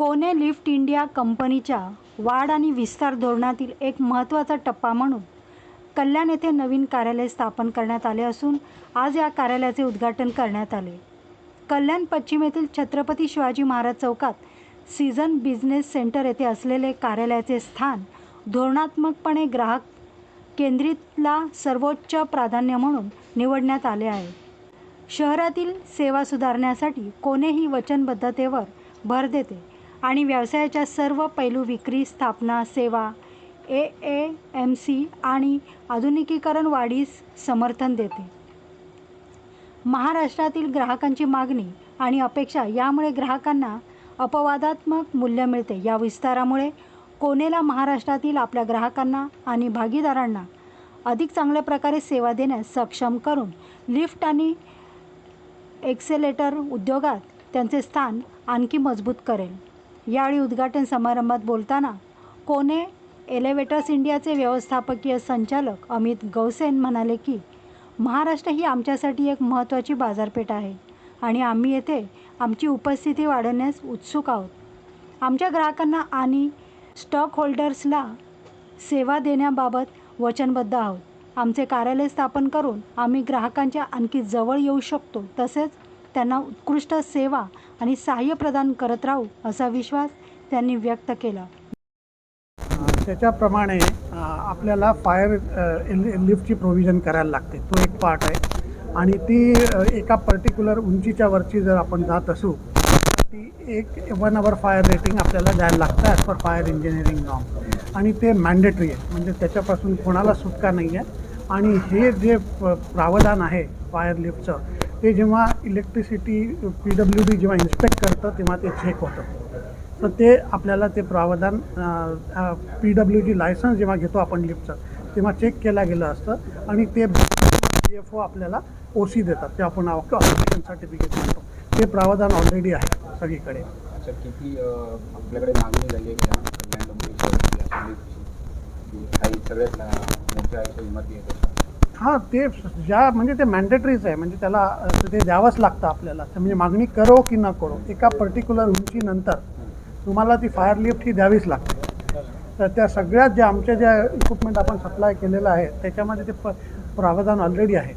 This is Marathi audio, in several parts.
कोने लिफ्ट इंडिया कंपनीच्या वाढ आणि विस्तार धोरणातील एक महत्त्वाचा टप्पा म्हणून कल्याण येथे नवीन कार्यालय स्थापन करण्यात आले असून आज या कार्यालयाचे उद्घाटन करण्यात आले. कल्याण पश्चिम येथील छत्रपती शिवाजी महाराज चौकात सीझन बिझनेस सेंटर येथे असलेले कार्यालयाचे स्थान धोरणात्मकपणे ग्राहक केंद्रितला सर्वोच्च प्राधान्य म्हणून निवडण्यात आले आहे. शहरातील सेवा सुधारण्यासाठी कोणेही वचनबद्धतेवर भर देते. आणि व्यवसायाच्या सर्व पैलू विक्री स्थापना सेवा ए ए एम सी आणि आधुनिकीकरण वाढीस समर्थन देते. महाराष्ट्रातील ग्राहकांची मागणी आणि अपेक्षा यामुळे ग्राहकांना अपवादात्मक मूल्य मिळते. या विस्तारामुळे कोनेला महाराष्ट्रातील आपल्या ग्राहकांना आणि भागीदारांना अधिक चांगल्या प्रकारे सेवा देण्यास सक्षम करून लिफ्ट आणि एक्सेलेटर उद्योगात त्यांचे स्थान आणखी मजबूत करेल. यावेळी उद्घाटन समारंभात बोलताना कोने एलिव्हेटर्स इंडियाचे व्यवस्थापकीय संचालक अमित गौसेन म्हणाले की महाराष्ट्र ही आमच्यासाठी एक महत्त्वाची बाजारपेठ आहे आणि आम्ही येथे आमची उपस्थिती वाढवण्यास उत्सुक आहोत. आमच्या ग्राहकांना आणि स्टॉक होल्डर्सला सेवा देण्याबाबत वचनबद्ध आहोत. आमचे कार्यालय स्थापन करून आम्ही ग्राहकांच्या आणखी जवळ येऊ शकतो तसेच त्यांना उत्कृष्ट सेवा आणि सहाय्य प्रदान करत राहू असा विश्वास त्यांनी व्यक्त केला. त्याच्याप्रमाणे आपल्याला फायर लिफ्टची प्रोव्हिजन करायला लागते. तो एक पार्ट आहे. आणि ती एका पर्टिक्युलर उंचीच्या वरची जर आपण जात असू ती एक वन अवर फायर रेटिंग आपल्याला द्यायला लागतं as per fire engineering norm आणि ते मॅन्डेटरी आहे. म्हणजे त्याच्यापासून कोणाला सुटका नाही आहे आणि हे जे प- प्रावधान आहे फायर लिफ्टचं ते जेव्हा इलेक्ट्रिसिटी पी डब्ल्यू डी जेव्हा इन्स्पेक्ट करतं तेव्हा ते चेक होतं. तर ते आपल्याला ते प्रावधान पी डब्ल्यू डी लायसन्स जेव्हा घेतो आपण लिफ्टचं तेव्हा चेक केलं गेलं असतं आणि ते पी एफ ओ आपल्याला ओ सी देतात. ते आपण ऑक्युपेशन सर्टिफिकेट म्हणतो. ते प्रावधान ऑलरेडी आहे सगळीकडे. किती आपल्याकडे मागणी झाली आहे सगळ्यात मोठ्या इमारती हां ते ज्या म्हणजे ते मॅन्डेटरीज आहे. म्हणजे त्याला ते द्यावंच लागतं आपल्याला. म्हणजे मागणी करो की न करो एका पर्टिक्युलर उंचीनंतर तुम्हाला ती फायर लिफ्ट ही द्यावीच लागते. तर त्या सगळ्यात ज्या आमच्या ज्या इक्विपमेंट आपण सप्लाय केलेलं आहे त्याच्यामध्ये ते प प्रावधान ऑलरेडी आहे.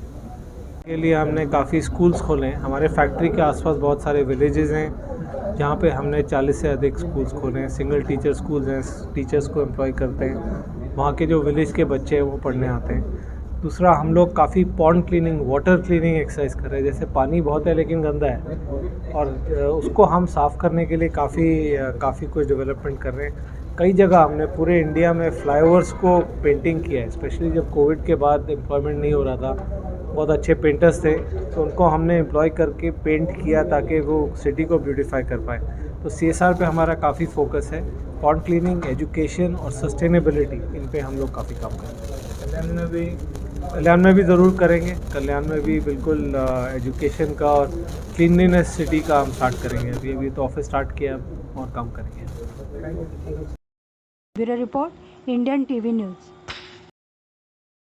के लिए हमने काफ़ी स्कूल्स खोले हैं। हमारे फैक्ट्री के आसपास बहुत सारे विलेजेस हैं जहाँ पे हमने 40 से अधिक स्कूल्स खोले हैं। सिंगल टीचर स्कूल्स हैं टीचर्स को एम्प्लॉय करते हैं। वहाँ के जो विलेज के बच्चे हैं वो पढ़ने आते हैं। दूसरा, हम लोग काफ़ी pond cleaning water cleaning exercise कर रहे हैं। जैसे पानी बहुत है, लेकिन गंदा है। और उसको हम साफ़ करने के लिए काफ़ी काफ़ी कुछ डेवलपमेंट कर रहे हैं। कई जगह हमने पूरे इंडिया में फ्लाईओवर्स को पेंटिंग किया है। स्पेशली जब कोविड के बाद एम्प्लॉयमेंट नहीं हो रहा था, बहुत अच्छे पेंटर्स थे तो उनको हमने एम्प्लॉय करके पेंट किया ताकि वो सिटी को ब्यूटीफाई कर पाए। तो सीएसआर पे हमारा काफ़ी फोकस है। पॉन्ड क्लीनिंग एजुकेशन और सस्टेनेबिलिटी इन पे हम लोग काफ़ी काम कर रहे हैं। भी कल्याण में भी ज़रूर करेंगे। कल्याण में भी बिल्कुल एजुकेशन का और क्लिनलीनेस सिटी का हम स्टार्ट करेंगे। अभी अभी तो ऑफ़िस स्टार्ट किया और काम करेंगे। Bureau report, Indian TV news.